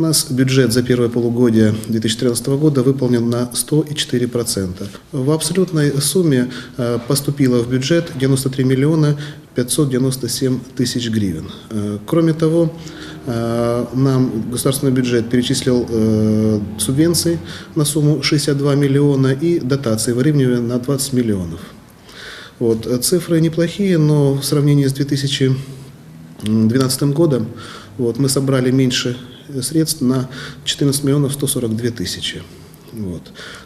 У нас бюджет за первое полугодие 2013 года выполнен на 104%. В абсолютной сумме э, поступило в бюджет 93 миллиона 597 тысяч гривен. Э, Кроме того, э, нам государственный бюджет перечислил субвенции на сумму 62 миллиона и дотации в Ривневе на 20 миллионов. Вот. Цифры неплохие, но в сравнении с 2012 годом вот, мы собрали меньше средств на 14 миллионов 142 тысячи. Вот.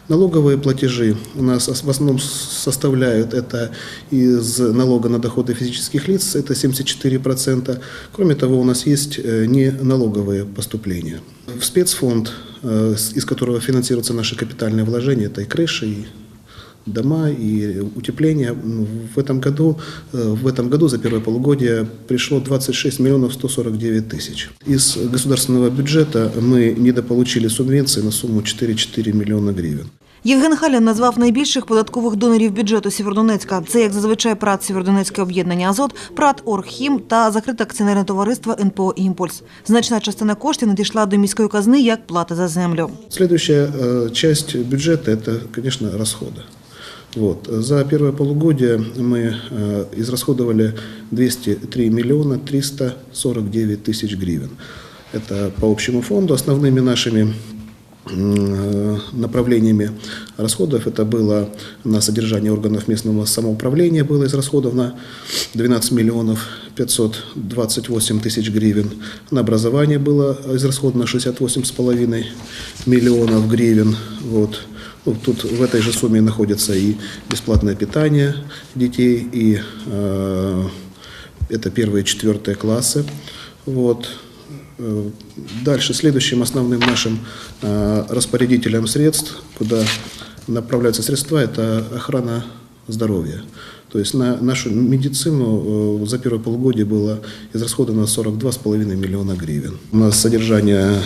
Налоговые платежи у нас в основном составляют это из налога на доходы физических лиц, это 74%. Кроме того, у нас есть э, неналоговые поступления. В спецфонд, э, из которого финансируются наши капитальные вложения, это и крыши, и дома и утепление. Ну, В этом году, э, в этом году за первое полугодие пришло 26 миллионов 149 тысяч. Из государственного бюджета мы недополучили субвенции на сумму 4,4 миллиона гривен. Євген Халін назвав найбільших податкових донорів бюджету Сєвєродонецька. Це, як зазвичай, ПРАТ Сєвєродонецьке об'єднання «Азот», ПРАТ «Оргхім» та закрите акціонерне товариство НПО «Імпульс». Значна частина коштів надійшла до міської казни як плата за землю. Следующая э, часть бюджета – это, конечно, расходы. Вот. За первое полугодие мы э, израсходовали 203 миллиона 349 тысяч гривен. Это по общему фонду. Основными нашими м, направлениями расходов это было на содержание органов местного самоуправления было израсходовано 12 миллионов 528 тысяч гривен. На образование было израсходовано 68,5 миллионов гривен. Вот. Ну, тут в этой же сумме находится и бесплатное питание детей, и э, это первые и четвертые классы. Вот. Э, Дальше следующим основным нашим э, распорядителем средств, куда направляются средства, это охрана здоровья. То есть на нашу медицину э, за первое полугодие было израсходовано 42,5 миллиона гривен. У нас содержание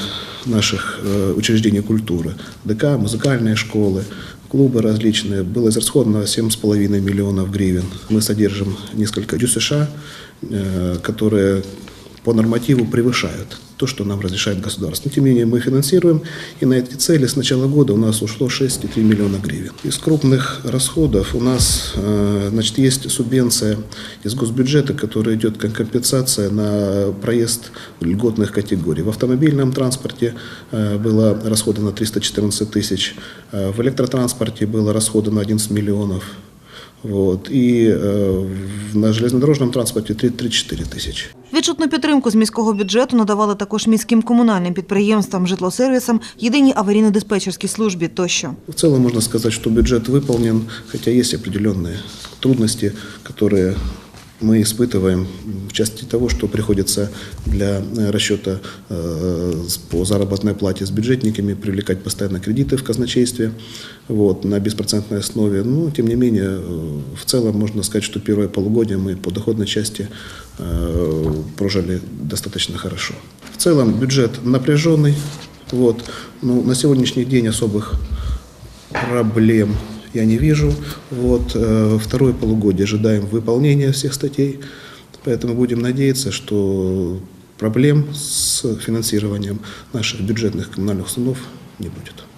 наших учреждений культуры, ДК, музыкальные школы, клубы различные, было израсходовано 7,5 миллионов гривен. Мы содержим несколько ДЮСШ, э, которые по нормативу превышают то, что нам разрешает государство. Но, тем не менее, мы финансируем, и на эти цели с начала года у нас ушло 6,3 миллиона гривен. Из крупных расходов у нас э, значит, есть субвенция из госбюджета, которая идет как компенсация на проезд льготных категорий. В автомобильном транспорте э, было расходовано 314 тысяч, э, в электротранспорте было расходовано 11 миллионов, вот, и э, в- на железнодорожном транспорте 3 34 тысячи. Відчутну підтримку з міського бюджету надавали також міським комунальним підприємствам, житлосервісам, єдиній аварійно-диспетчерській службі тощо. В целом можно сказать, что бюджет выполнен, хотя есть определенные трудности, которые мы испытываем в части того, что приходится для э, расчета э, по заработной плате с бюджетниками привлекать постоянно кредиты в казначействе вот, на беспроцентной основе. Но, тем не менее, э, в целом можно сказать, что первое полугодие мы по доходной части прожили достаточно хорошо. В целом бюджет напряженный. Вот. Ну, на сегодняшний день особых проблем я не вижу. Вот, э, второе полугодие ожидаем выполнения всех статей, поэтому будем надеяться, что проблем с финансированием наших бюджетных коммунальных установ не будет.